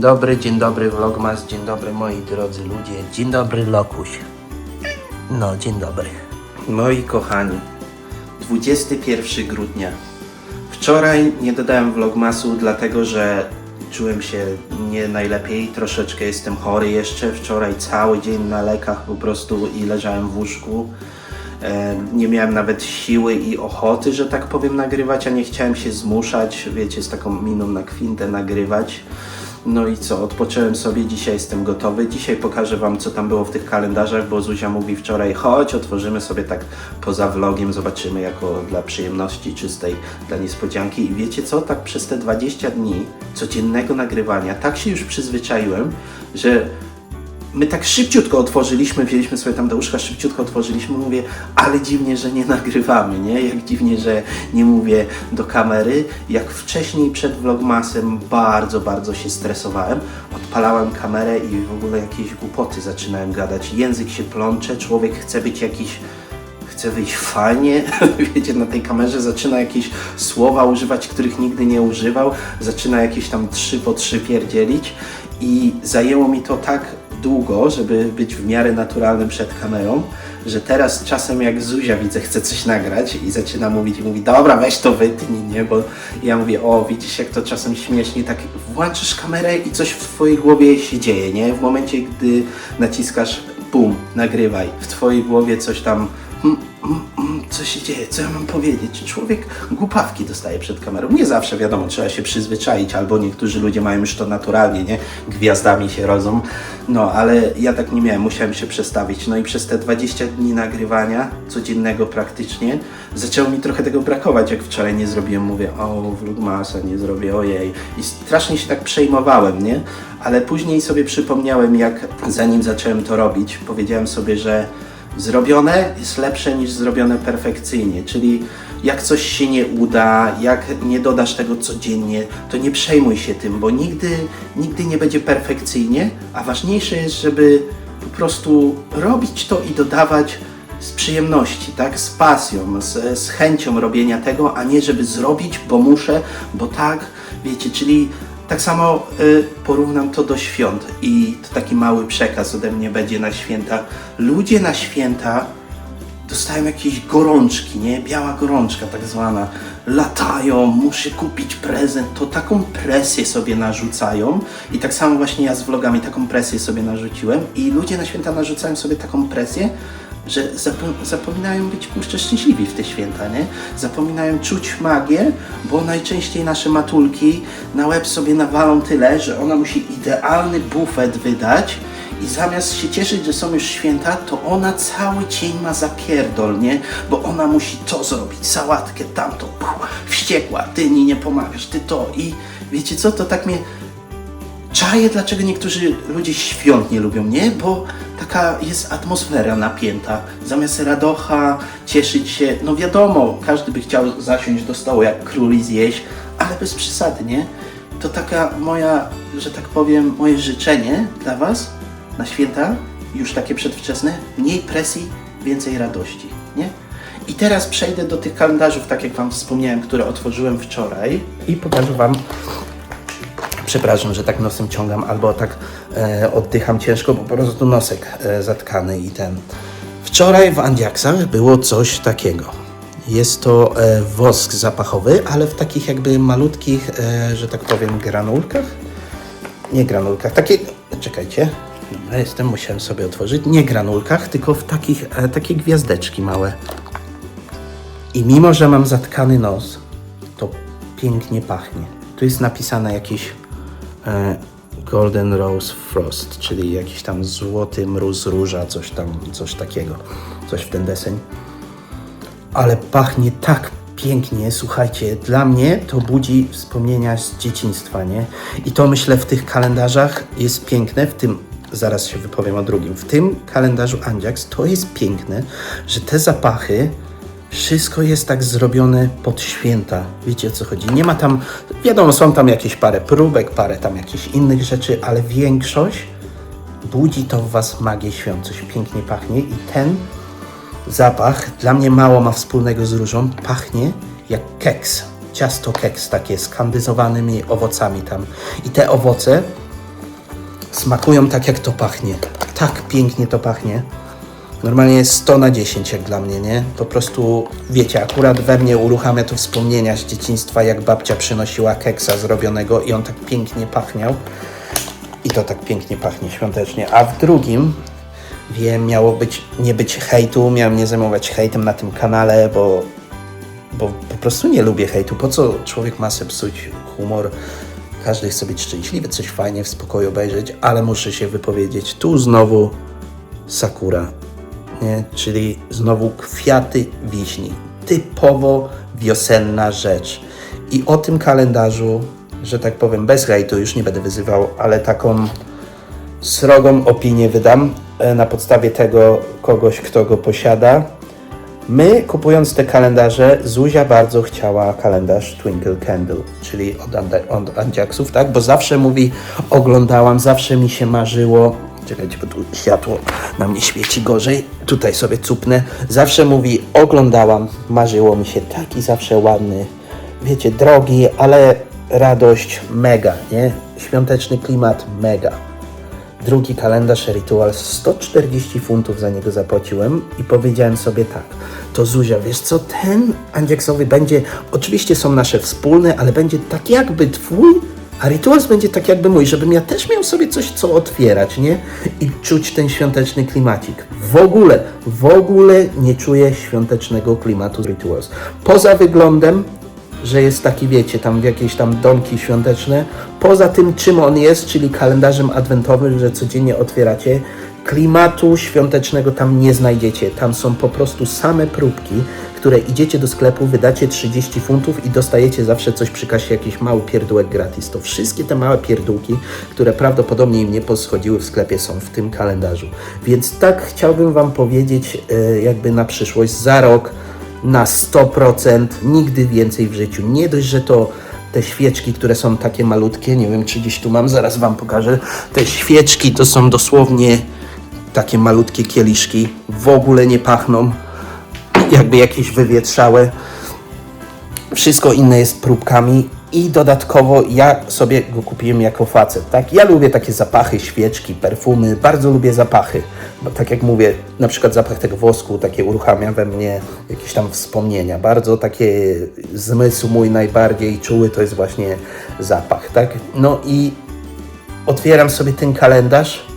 Dzień dobry, dzień dobry Vlogmas, dzień dobry moi drodzy ludzie, dzień dobry Lokuś. No, dzień dobry. Moi kochani, 21 grudnia. Wczoraj nie dodałem Vlogmasu, dlatego że czułem się nie najlepiej, troszeczkę jestem chory jeszcze. Wczoraj cały dzień na lekach po prostu i leżałem w łóżku. E, Nie miałem nawet siły i ochoty, że tak powiem, nagrywać, a nie chciałem się zmuszać, wiecie, z taką miną na kwintę nagrywać. No i co, odpocząłem sobie, dzisiaj jestem gotowy. Dzisiaj pokażę Wam, co tam było w tych kalendarzach, bo Zuzia mówi wczoraj, chodź, otworzymy sobie tak poza vlogiem, zobaczymy jako dla przyjemności czystej, dla niespodzianki. I wiecie co, tak przez te 20 dni codziennego nagrywania, tak się już przyzwyczaiłem, że my tak szybciutko otworzyliśmy, wzięliśmy sobie tam do łóżka, szybciutko otworzyliśmy, mówię, ale dziwnie, że nie nagrywamy, nie? Jak dziwnie, że nie mówię do kamery. Jak wcześniej przed vlogmasem bardzo, bardzo się stresowałem, odpalałem kamerę i w ogóle jakieś głupoty zaczynałem gadać. Język się plącze, człowiek chce być jakiś chce wyjść fajnie, wiecie, na tej kamerze zaczyna jakieś słowa używać, których nigdy nie używał, zaczyna jakieś tam trzy po trzy pierdzielić i zajęło mi to tak długo, żeby być w miarę naturalnym przed kamerą, że teraz czasem jak Zuzia widzę, chce coś nagrać i zaczyna mówić i mówi, dobra, weź to wytnij, nie, bo ja mówię, o, widzisz jak to czasem śmiesznie, tak włączysz kamerę i coś w twojej głowie się dzieje, nie, w momencie, gdy naciskasz, bum, nagrywaj, w twojej głowie coś tam co się dzieje, co ja mam powiedzieć? Człowiek głupawki dostaje przed kamerą. Nie zawsze, wiadomo, trzeba się przyzwyczaić, albo niektórzy ludzie mają już to naturalnie, nie? Gwiazdami się rodzą. No, ale ja tak nie miałem, musiałem się przestawić. No i przez te 20 dni nagrywania, codziennego praktycznie, zaczęło mi trochę tego brakować, jak wczoraj nie zrobiłem. Mówię, o, vlogmasa nie zrobię, ojej. I strasznie się tak przejmowałem, nie? Ale później sobie przypomniałem, jak zanim zacząłem to robić, powiedziałem sobie, że zrobione jest lepsze niż zrobione perfekcyjnie, czyli jak coś się nie uda, jak nie dodasz tego codziennie, to nie przejmuj się tym, bo nigdy, nigdy nie będzie perfekcyjnie, a ważniejsze jest, żeby po prostu robić to i dodawać z przyjemności, tak? Z pasją, z, z chęcią robienia tego, a nie żeby zrobić, bo muszę, bo tak, wiecie, czyli tak samo y, porównam to do świąt i to taki mały przekaz ode mnie będzie na święta. Ludzie na święta dostają jakieś gorączki, nie? Biała gorączka tak zwana. Latają, muszę kupić prezent, to taką presję sobie narzucają i tak samo właśnie ja z vlogami taką presję sobie narzuciłem i ludzie na święta narzucają sobie taką presję, że zapo- zapominają być kurczę szczęśliwi w te święta, nie? Zapominają czuć magię, bo najczęściej nasze matulki na łeb sobie nawalą tyle, że ona musi idealny bufet wydać i zamiast się cieszyć, że są już święta, to ona cały dzień ma zapierdol, nie? Bo ona musi to zrobić, sałatkę, tamto, puh, wściekła, ty mi nie pomagasz, ty to i wiecie co, to tak mnie Czaję, dlaczego niektórzy ludzie świąt nie lubią, nie? Bo taka jest atmosfera napięta. Zamiast radocha, cieszyć się, no wiadomo, każdy by chciał zasiąść do stołu jak król i zjeść, ale bez przesady, nie? To taka moja, że tak powiem, moje życzenie dla Was na święta, już takie przedwczesne, mniej presji, więcej radości, nie? I teraz przejdę do tych kalendarzów, tak jak Wam wspomniałem, które otworzyłem wczoraj i pokażę Wam Przepraszam, że tak nosem ciągam, albo tak e, oddycham ciężko, bo po prostu nosek e, zatkany i ten. Wczoraj w Andiaksach było coś takiego. Jest to e, wosk zapachowy, ale w takich jakby malutkich, e, że tak powiem, granulkach. Nie granulkach, takie. Czekajcie. Dobra, jestem, musiałem sobie otworzyć. Nie granulkach, tylko w takich, e, takie gwiazdeczki małe. I mimo, że mam zatkany nos, to pięknie pachnie. Tu jest napisane jakiś e, Golden Rose Frost, czyli jakiś tam złoty mróz róża, coś tam, coś takiego, coś w ten deseń. Ale pachnie tak pięknie, słuchajcie, dla mnie to budzi wspomnienia z dzieciństwa, nie? I to myślę w tych kalendarzach jest piękne, w tym zaraz się wypowiem o drugim. W tym kalendarzu Andziaks to jest piękne, że te zapachy wszystko jest tak zrobione pod święta. Wiecie o co chodzi? Nie ma tam, wiadomo, są tam jakieś parę próbek, parę tam jakichś innych rzeczy, ale większość budzi to w Was magię świąt. Coś pięknie pachnie i ten zapach dla mnie mało ma wspólnego z różą. Pachnie jak keks. Ciasto keks takie z kandyzowanymi owocami tam. I te owoce Smakują tak, jak to pachnie. Tak pięknie to pachnie. Normalnie jest 100 na 10 jak dla mnie, nie? Po prostu, wiecie, akurat we mnie uruchamia to wspomnienia z dzieciństwa, jak babcia przynosiła keksa zrobionego i on tak pięknie pachniał. I to tak pięknie pachnie świątecznie. A w drugim, wiem, miało być, nie być hejtu, miałem nie zajmować hejtem na tym kanale, bo, bo po prostu nie lubię hejtu. Po co człowiek ma sobie psuć humor? Każdy chce być szczęśliwy, coś fajnie w spokoju obejrzeć, ale muszę się wypowiedzieć. Tu znowu Sakura? Czyli znowu kwiaty wiśni. Typowo wiosenna rzecz. I o tym kalendarzu, że tak powiem, bez hejtu już nie będę wyzywał, ale taką srogą opinię wydam e, na podstawie tego kogoś, kto go posiada. My, kupując te kalendarze, Zuzia bardzo chciała kalendarz Twinkle Candle, czyli od, Anda- od tak? Bo zawsze mówi, oglądałam, zawsze mi się marzyło. Czekajcie, bo tu światło na mnie świeci gorzej. Tutaj sobie cupnę. Zawsze mówi, oglądałam, marzyło mi się taki zawsze ładny, wiecie, drogi, ale radość mega, nie? Świąteczny klimat mega. Drugi kalendarz Ritual 140 funtów za niego zapłaciłem i powiedziałem sobie tak, to Zuzia, wiesz co, ten Andzieksowy będzie, oczywiście są nasze wspólne, ale będzie tak jakby twój, a Rituals będzie tak jakby mój, żebym ja też miał sobie coś co otwierać, nie? I czuć ten świąteczny klimacik. W ogóle, w ogóle nie czuję świątecznego klimatu Rituals. Poza wyglądem, że jest taki, wiecie, tam jakieś tam domki świąteczne. Poza tym, czym on jest, czyli kalendarzem adwentowym, że codziennie otwieracie, klimatu świątecznego tam nie znajdziecie. Tam są po prostu same próbki, które idziecie do sklepu, wydacie 30 funtów i dostajecie zawsze coś przy kasie, jakiś mały pierdółek gratis. To wszystkie te małe pierdółki, które prawdopodobnie im nie poschodziły w sklepie, są w tym kalendarzu. Więc tak chciałbym Wam powiedzieć, e, jakby na przyszłość, za rok na 100%, nigdy więcej w życiu. Nie dość, że to te świeczki, które są takie malutkie, nie wiem czy gdzieś tu mam, zaraz Wam pokażę. Te świeczki to są dosłownie takie malutkie kieliszki, w ogóle nie pachną, jakby jakieś wywietrzałe. Wszystko inne jest próbkami i dodatkowo ja sobie go kupiłem jako facet, tak? Ja lubię takie zapachy, świeczki, perfumy, bardzo lubię zapachy, bo tak jak mówię, na przykład zapach tego wosku takie uruchamia we mnie jakieś tam wspomnienia, bardzo takie zmysł mój najbardziej czuły to jest właśnie zapach, tak? No i otwieram sobie ten kalendarz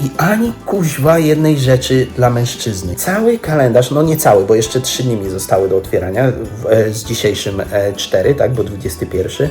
i ani kuźwa jednej rzeczy dla mężczyzny. Cały kalendarz, no nie cały, bo jeszcze trzy dni mi zostały do otwierania, e, z dzisiejszym e, cztery, tak, bo 21.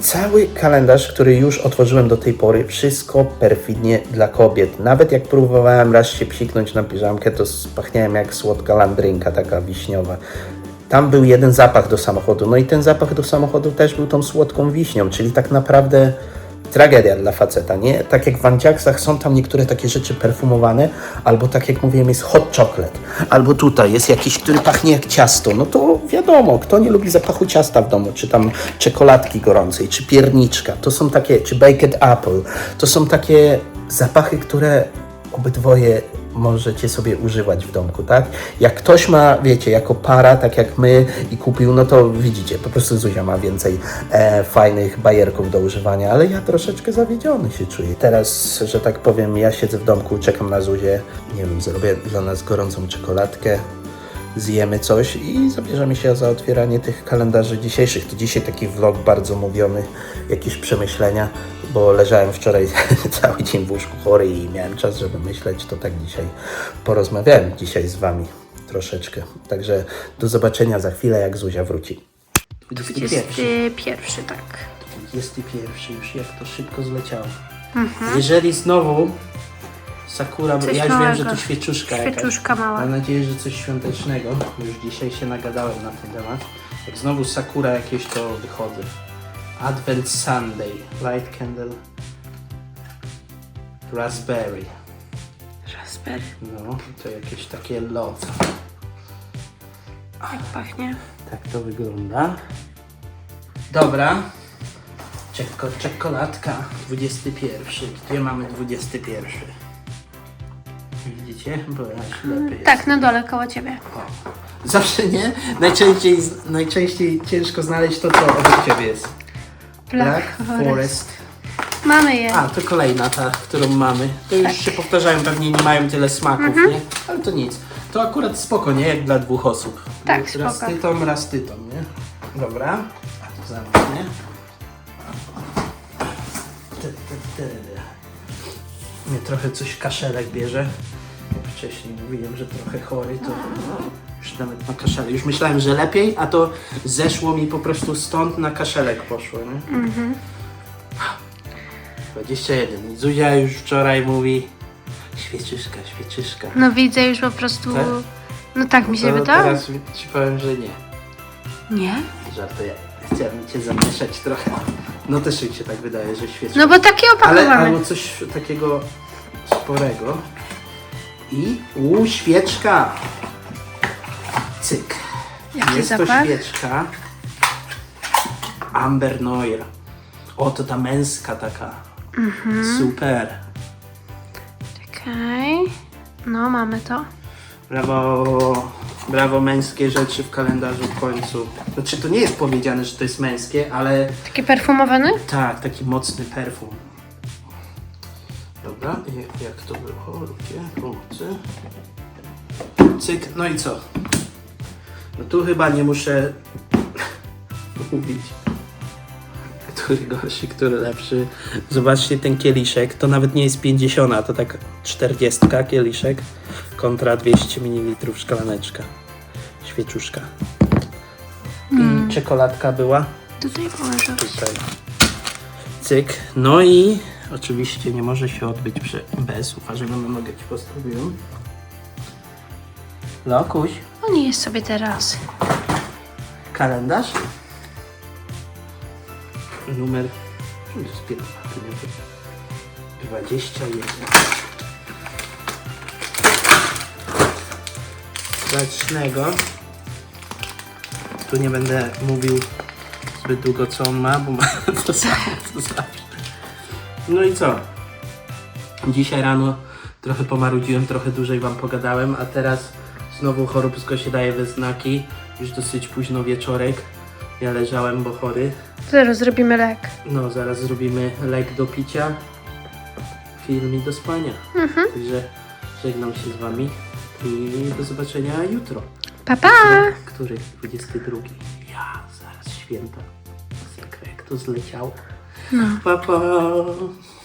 Cały kalendarz, który już otworzyłem do tej pory, wszystko perfidnie dla kobiet. Nawet jak próbowałem raz się psiknąć na piżamkę, to spachniałem jak słodka landrynka, taka wiśniowa. Tam był jeden zapach do samochodu, no i ten zapach do samochodu też był tą słodką wiśnią, czyli tak naprawdę tragedia dla faceta, nie? Tak jak w Antiaksach są tam niektóre takie rzeczy perfumowane, albo tak jak mówiłem jest hot chocolate, albo tutaj jest jakiś, który pachnie jak ciasto, no to wiadomo, kto nie lubi zapachu ciasta w domu, czy tam czekoladki gorącej, czy pierniczka, to są takie, czy baked apple, to są takie zapachy, które obydwoje możecie sobie używać w domku, tak? Jak ktoś ma, wiecie, jako para, tak jak my i kupił, no to widzicie, po prostu Zuzia ma więcej e, fajnych bajerków do używania, ale ja troszeczkę zawiedziony się czuję. Teraz, że tak powiem, ja siedzę w domku, czekam na Zuzię, nie wiem, zrobię dla nas gorącą czekoladkę, zjemy coś i zabierzemy się za otwieranie tych kalendarzy dzisiejszych. To dzisiaj taki vlog bardzo mówiony, jakieś przemyślenia, bo leżałem wczoraj cały dzień w łóżku chory i miałem czas, żeby myśleć, to tak dzisiaj porozmawiałem dzisiaj z Wami troszeczkę. Także do zobaczenia za chwilę, jak Zuzia wróci. 21. 21, tak. 21 już, jak to szybko zleciało. Jeżeli znowu Sakura, Coś ja już wiem, że to świeczuszka jakaś. Świeczuszka mała. Mam nadzieję, że coś świątecznego, już dzisiaj się nagadałem na ten temat. Jak znowu Sakura jakieś, to wychodzę. Advent Sunday, Light Candle, Raspberry. Raspberry. No, to jakieś takie love. Jak pachnie? Tak to wygląda. Dobra. Czeko, czekoladka 21. Gdzie mamy 21? Widzicie? Bo ja ślepy jest. Tak, na dole koło ciebie. Zawsze nie? Najczęściej, najczęściej ciężko znaleźć to, co obok ciebie jest. Black Forest. Mamy je. A, to kolejna ta, którą mamy. To już się powtarzają, pewnie nie mają tyle smaków, nie? Ale to nic. To akurat spoko, nie? Jak dla dwóch osób. Tak, Raz spoko. ty tą, raz ty tą, nie? Dobra. A to zaraz, nie? Ty, ty, ty. Mnie trochę coś kaszelek bierze. Wcześniej mówiłem, że trochę chory, to już nawet na kaszelek. Już myślałem, że lepiej, a to zeszło mi po prostu stąd na kaszelek poszło, nie? 21. Zuzia już wczoraj mówi świeczyszka, świeczyszka. No widzę już po prostu... Tak? No tak mi się To wydaje. teraz ci powiem, że nie. Nie? Żartuję. Chciałem cię zamieszać trochę. No też mi się tak wydaje, że świeczka. No bo takie Ale opakowane. albo coś takiego sporego. I u świeczka. Cyk. Jaki Jest to zapach? świeczka Amber Noir. O, to ta męska taka. Mhm. Super. Czekaj. No, mamy to. Brawo, brawo męskie rzeczy w kalendarzu w końcu. Znaczy to nie jest powiedziane, że to jest męskie, ale Taki perfumowany? tak, taki mocny perfum. Dobra, jak to było? Ludzie, pomocy. Cyk, no i co? No tu chyba nie muszę mówić. Który gorszy, który lepszy. Zobaczcie ten kieliszek, to nawet nie jest 50, to tak 40 kieliszek kontra 200 ml szklaneczka. Świeczuszka. I czekoladka była Tutaj położę. tutaj. Cyk. No i oczywiście nie może się odbyć przy, bez. Uważaj, bo na nogę ci postawiłem. Lokuś. On jest sobie teraz. Kalendarz. Numer. to jest 15, nie wiem. 21. Zacznę Tu nie będę mówił zbyt długo co on ma, bo ma to samo co zawsze. No i co? Dzisiaj rano trochę pomarudziłem, trochę dłużej wam pogadałem, a teraz znowu choróbsko się daje we znaki. Już dosyć późno wieczorek. Ja leżałem, bo chory. Zaraz zrobimy lek. No, zaraz zrobimy lek do picia, film i do spania. Także żegnam się z wami i do zobaczenia jutro. Pa, pa! Który? 22. Ja, zaraz święta. Masakra, jak to zleciało. No. Pa, pa.